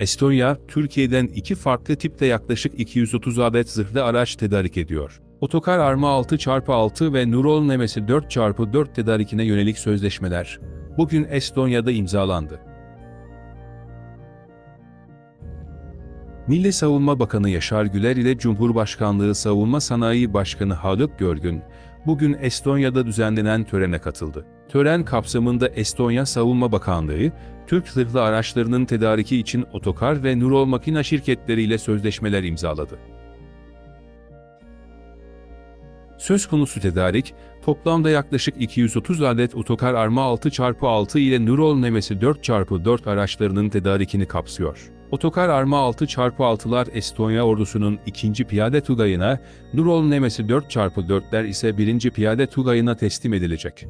Estonya, Türkiye'den iki farklı tipte yaklaşık 230 adet zırhlı araç tedarik ediyor. Otokar Arma 6x6 ve Nurol Nemesi 4x4 tedarikine yönelik sözleşmeler bugün Estonya'da imzalandı. Milli Savunma Bakanı Yaşar Güler ile Cumhurbaşkanlığı Savunma Sanayi Başkanı Haluk Görgün, bugün Estonya'da düzenlenen törene katıldı. Tören kapsamında Estonya Savunma Bakanlığı, Türk zırhlı araçlarının tedariki için Otokar ve Nurol Makina şirketleriyle sözleşmeler imzaladı. Söz konusu tedarik, toplamda yaklaşık 230 adet Otokar Arma 6x6 ile Nurol Nemesi 4x4 araçlarının tedarikini kapsıyor. Otokar Arma 6x6'lar Estonya ordusunun 2. Piyade Tugayı'na, Nurol Nemesi 4x4'ler ise 1. Piyade Tugayı'na teslim edilecek.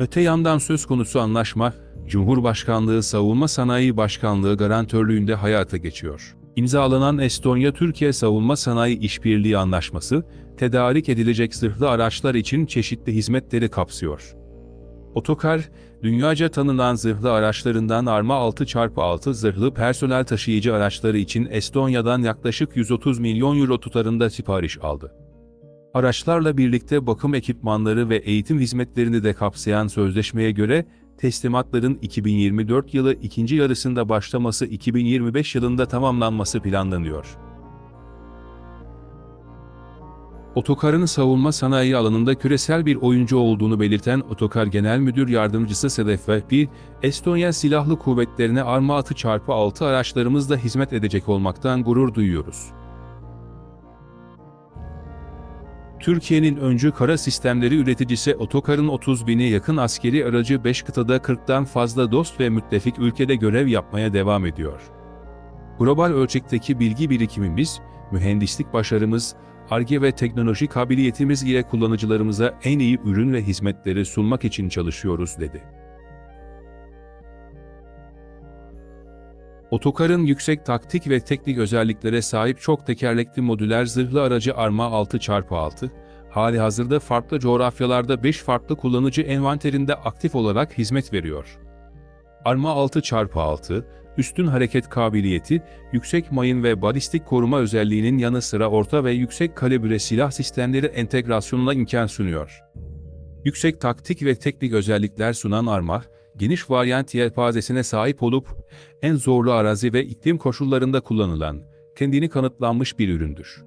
Öte yandan söz konusu anlaşma, Cumhurbaşkanlığı Savunma Sanayi Başkanlığı garantörlüğünde hayata geçiyor. İmzalanan Estonya-Türkiye Savunma Sanayi İşbirliği Anlaşması, tedarik edilecek zırhlı araçlar için çeşitli hizmetleri kapsıyor. Otokar, dünyaca tanınan zırhlı araçlarından Arma 6x6 zırhlı personel taşıyıcı araçları için Estonya'dan yaklaşık 130 milyon euro tutarında sipariş aldı. Araçlarla birlikte bakım ekipmanları ve eğitim hizmetlerini de kapsayan sözleşmeye göre, teslimatların 2024 yılı ikinci yarısında başlaması 2025 yılında tamamlanması planlanıyor. Otokar'ın savunma sanayi alanında küresel bir oyuncu olduğunu belirten Otokar Genel Müdür Yardımcısı Sedef Vehbi, Estonya Silahlı Kuvvetlerine Arma 6x6 araçlarımızla hizmet edecek olmaktan gurur duyuyoruz. Türkiye'nin öncü kara sistemleri üreticisi Otokar'ın 30 bine yakın askeri aracı 5 kıtada 40'tan fazla dost ve müttefik ülkede görev yapmaya devam ediyor. Global ölçekteki bilgi birikimimiz, mühendislik başarımız, ARGE ve teknoloji kabiliyetimiz ile kullanıcılarımıza en iyi ürün ve hizmetleri sunmak için çalışıyoruz dedi. Otokar'ın yüksek taktik ve teknik özelliklere sahip çok tekerlekli modüler zırhlı aracı Arma 6x6, hali hazırda farklı coğrafyalarda 5 farklı kullanıcı envanterinde aktif olarak hizmet veriyor. Arma 6x6, üstün hareket kabiliyeti, yüksek mayın ve balistik koruma özelliğinin yanı sıra orta ve yüksek kalibre silah sistemleri entegrasyonuna imkan sunuyor. Yüksek taktik ve teknik özellikler sunan Arma, geniş varyant yelpazesine sahip olup, en zorlu arazi ve iklim koşullarında kullanılan, kendini kanıtlanmış bir üründür.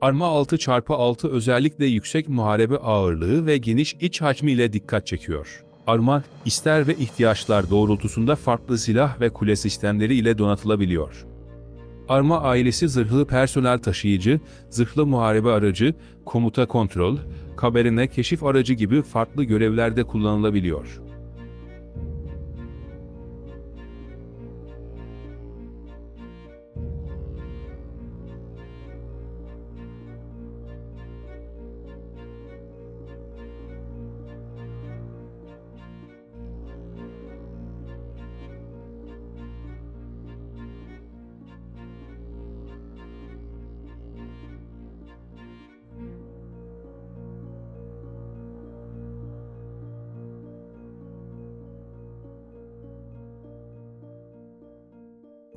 Arma 6x6 özellikle yüksek muharebe ağırlığı ve geniş iç hacmi ile dikkat çekiyor. Arma, ister ve ihtiyaçlar doğrultusunda farklı silah ve kule sistemleri ile donatılabiliyor. Arma ailesi zırhlı personel taşıyıcı, zırhlı muharebe aracı, komuta kontrol, kaberine keşif aracı gibi farklı görevlerde kullanılabiliyor.